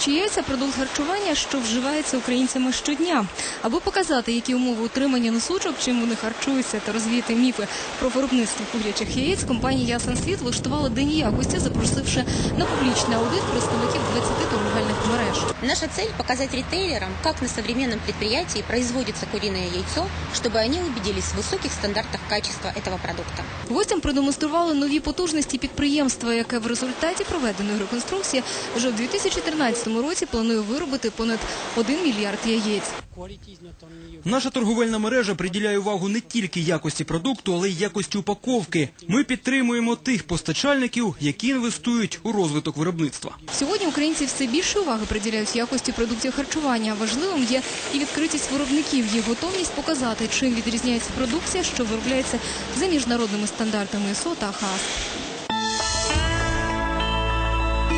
Курячі яйця продукт харчування, що вживається українцями щодня. Аби показати, які умови утримання носучок, чим вони харчуються та розвіяти міфи про виробництво курячих яєць, компанія Ясен Світ влаштувала день якості, запросивши на публічний аудит представників 20 торговельних мереж. Наша цель – показать ритейлерам, как на современном предприятии производится куриное яйцо, чтобы они убедились в высоких стандартах качества этого продукта. Гостям продемонстрували нові потужності підприємства, яке в результаті проведеної реконструкції вже в 2013 році планує виробити понад 1 мільярд яєць. Наша торговельна мережа приділяє увагу не тільки якості продукту, але й якості упаковки. Ми підтримуємо тих постачальників, які інвестують у розвиток виробництва. Сьогодні українці все більше уваги приділяють якості продуктів харчування. Важливим є і відкритість виробників, їх готовність показати, чим відрізняється продукція, що виробляється за міжнародними стандартами СО та ХАС.